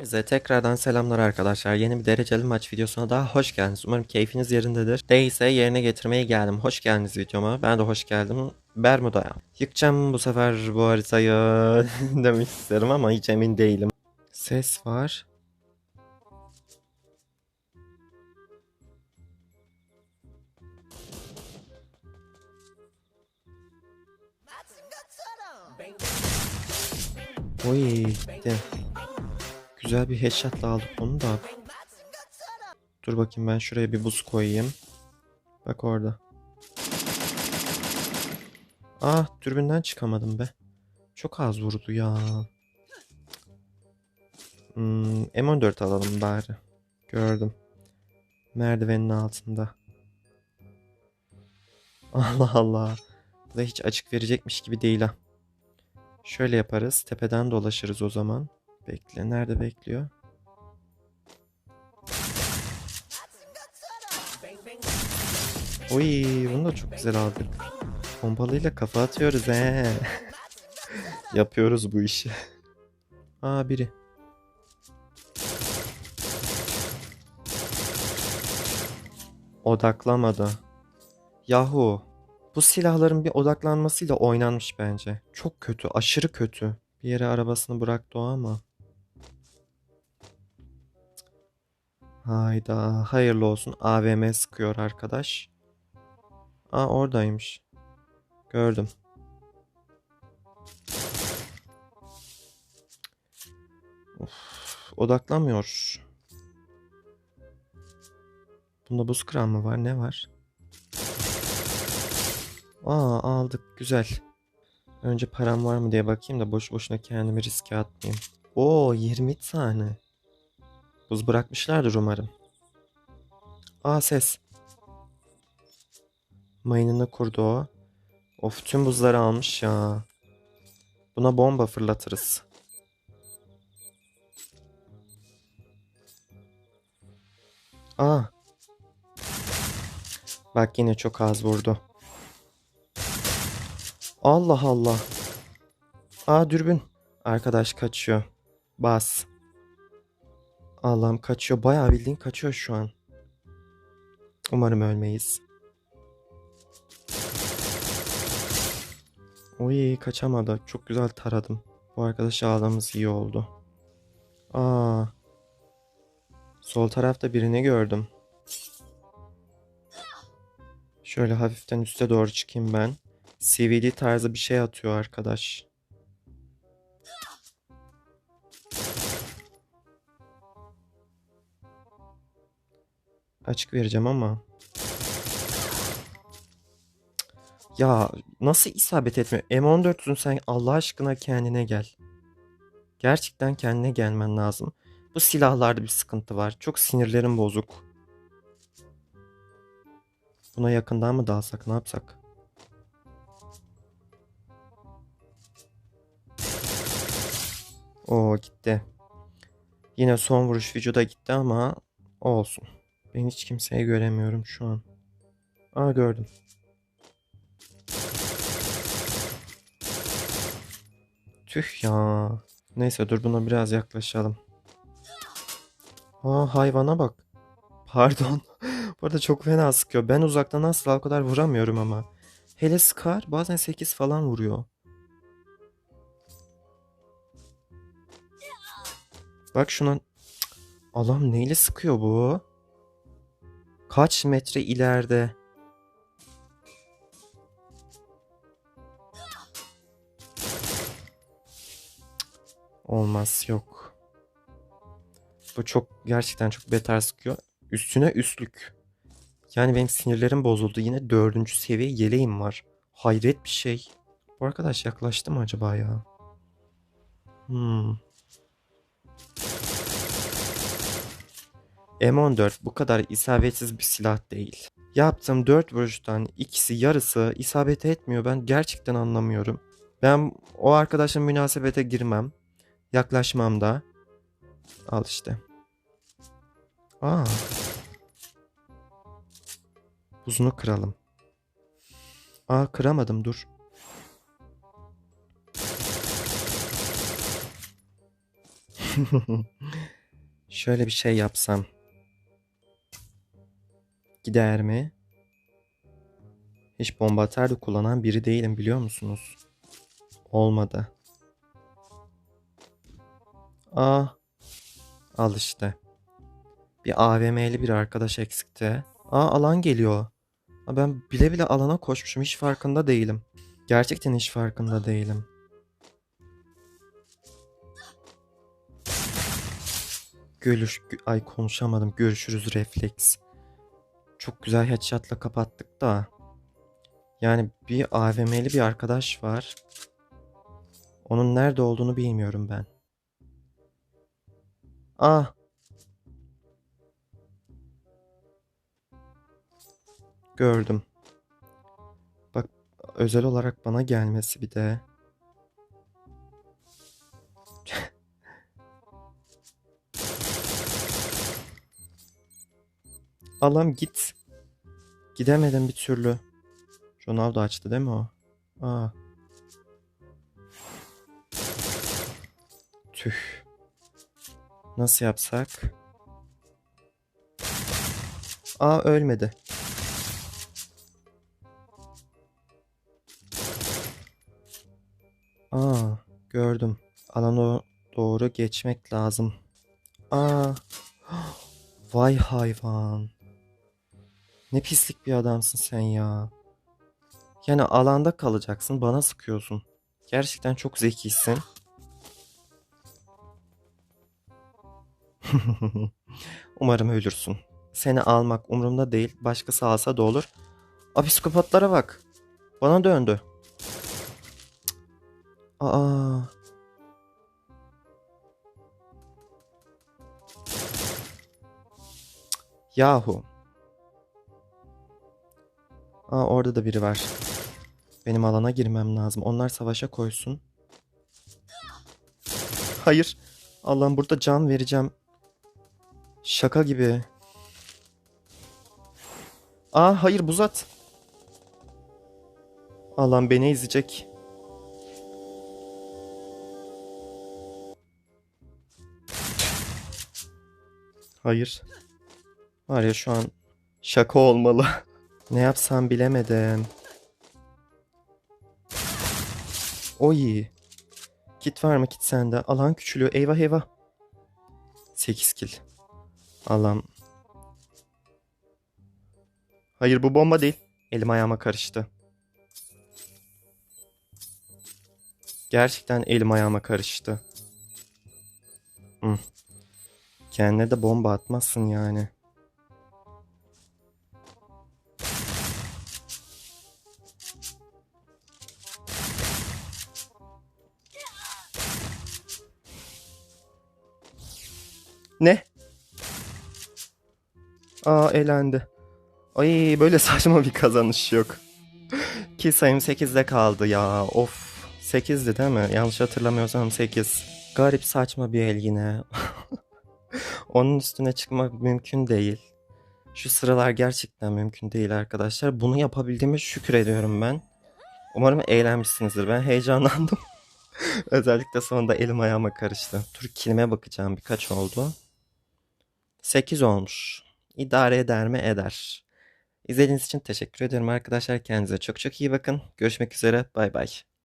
Size tekrardan selamlar arkadaşlar. Yeni bir dereceli maç videosuna daha hoş geldiniz. Umarım keyfiniz yerindedir. Değilse yerine getirmeye geldim. Hoş geldiniz videoma. Ben de hoş geldim. Bermuda'ya. Yıkacağım bu sefer bu haritayı demek isterim ama hiç emin değilim. Ses var. Oy gitti. Güzel bir headshot'la aldık onu da. Dur bakayım ben şuraya bir buz koyayım. Bak orada. Ah türbünden çıkamadım be. Çok az vurdu ya. Hmm, M14 alalım bari. Gördüm. Merdivenin altında. Allah Allah. Bu da hiç açık verecekmiş gibi değil ha. Şöyle yaparız. Tepeden dolaşırız o zaman. Bekle. Nerede bekliyor? Oy, bunu da çok güzel aldık. Pompalıyla kafa atıyoruz he. Yapıyoruz bu işi. Aa biri. Odaklamadı. Yahu. Bu silahların bir odaklanmasıyla oynanmış bence. Çok kötü, aşırı kötü. Bir yere arabasını bıraktı o ama. Hayda, hayırlı olsun. AVM sıkıyor arkadaş. Aa oradaymış. Gördüm. Of, odaklamıyor. Bunda buz kıran mı var? Ne var? Aa aldık. Güzel. Önce param var mı diye bakayım da boş boşuna kendimi riske atmayayım. Oo 20 tane. Buz bırakmışlardır umarım. Aa ses. Mayınını kurdu o. Of tüm buzları almış ya. Buna bomba fırlatırız. Aa. Bak yine çok az vurdu. Allah Allah. Aa dürbün. Arkadaş kaçıyor. Bas. Allah'ım kaçıyor. Bayağı bildiğin kaçıyor şu an. Umarım ölmeyiz. Oy kaçamadı. Çok güzel taradım. Bu arkadaş ağlamız iyi oldu. Aa. Sol tarafta birini gördüm. Şöyle hafiften üste doğru çıkayım ben. CVD tarzı bir şey atıyor arkadaş. Açık vereceğim ama. Ya nasıl isabet etmiyor? M14'ün sen Allah aşkına kendine gel. Gerçekten kendine gelmen lazım. Bu silahlarda bir sıkıntı var. Çok sinirlerim bozuk. Buna yakından mı dalsak ne yapsak? O gitti. Yine son vuruş vücuda gitti ama olsun. Ben hiç kimseyi göremiyorum şu an. Aa gördüm. Tüh ya. Neyse dur buna biraz yaklaşalım. Aa hayvana bak. Pardon. Bu arada çok fena sıkıyor. Ben uzaktan asla o kadar vuramıyorum ama. Hele Scar bazen 8 falan vuruyor. Bak şuna. Allah'ım neyle sıkıyor bu? Kaç metre ileride? Olmaz yok. Bu çok gerçekten çok beter sıkıyor. Üstüne üstlük. Yani benim sinirlerim bozuldu. Yine dördüncü seviye yeleğim var. Hayret bir şey. Bu arkadaş yaklaştı mı acaba ya? Hmm. M14 bu kadar isabetsiz bir silah değil. Yaptığım 4 vuruştan ikisi yarısı isabet etmiyor ben gerçekten anlamıyorum. Ben o arkadaşın münasebete girmem. Yaklaşmam da. Al işte. Aa. Buzunu kıralım. Aa kıramadım dur. Şöyle bir şey yapsam. Gider mi? Hiç bomba atar da kullanan biri değilim biliyor musunuz? Olmadı. Aa. Al işte. Bir AVM'li bir arkadaş eksikti. Aa alan geliyor. Aa, ben bile bile alana koşmuşum. Hiç farkında değilim. Gerçekten hiç farkında değilim. Görüş, gö- ay konuşamadım. Görüşürüz refleks. Çok güzel headshot'la kapattık da. Yani bir AVM'li bir arkadaş var. Onun nerede olduğunu bilmiyorum ben. Ah. Gördüm. Bak özel olarak bana gelmesi bir de. Allah'ım git. Gidemedim bir türlü. Ronaldo açtı değil mi o? Aa. Tüh. Nasıl yapsak? Aa ölmedi. Aa gördüm. Alana doğru geçmek lazım. Aa. Vay hayvan. Ne pislik bir adamsın sen ya. Yani alanda kalacaksın, bana sıkıyorsun. Gerçekten çok zekisin. Umarım ölürsün. Seni almak umurumda değil. Başkası alsa da olur. A psikopatlara bak. Bana döndü. Aa. Yahu. Aa orada da biri var. Benim alana girmem lazım. Onlar savaşa koysun. Hayır. Allah'ım burada can vereceğim. Şaka gibi. Aa hayır buz at. Allah'ım beni izleyecek. Hayır. Var ya şu an şaka olmalı. ne yapsam bilemedim. O iyi. Kit var mı kit sende? Alan küçülüyor. Eyvah eyvah. 8 kill. Allah'ım. Hayır bu bomba değil. Elim ayağıma karıştı. Gerçekten elim ayağıma karıştı. Hı. Kendine de bomba atmazsın yani. Ne? Aa elendi. Ay böyle saçma bir kazanış yok. Ki sayım 8'de kaldı ya. Of. 8'di değil mi? Yanlış hatırlamıyorsam 8. Garip saçma bir el yine. Onun üstüne çıkmak mümkün değil. Şu sıralar gerçekten mümkün değil arkadaşlar. Bunu yapabildiğime şükür ediyorum ben. Umarım eğlenmişsinizdir. Ben heyecanlandım. Özellikle sonunda elim ayağıma karıştı. Dur kilime bakacağım birkaç oldu. 8 olmuş. İdare eder mi? Eder. İzlediğiniz için teşekkür ederim arkadaşlar. Kendinize çok çok iyi bakın. Görüşmek üzere. Bay bay.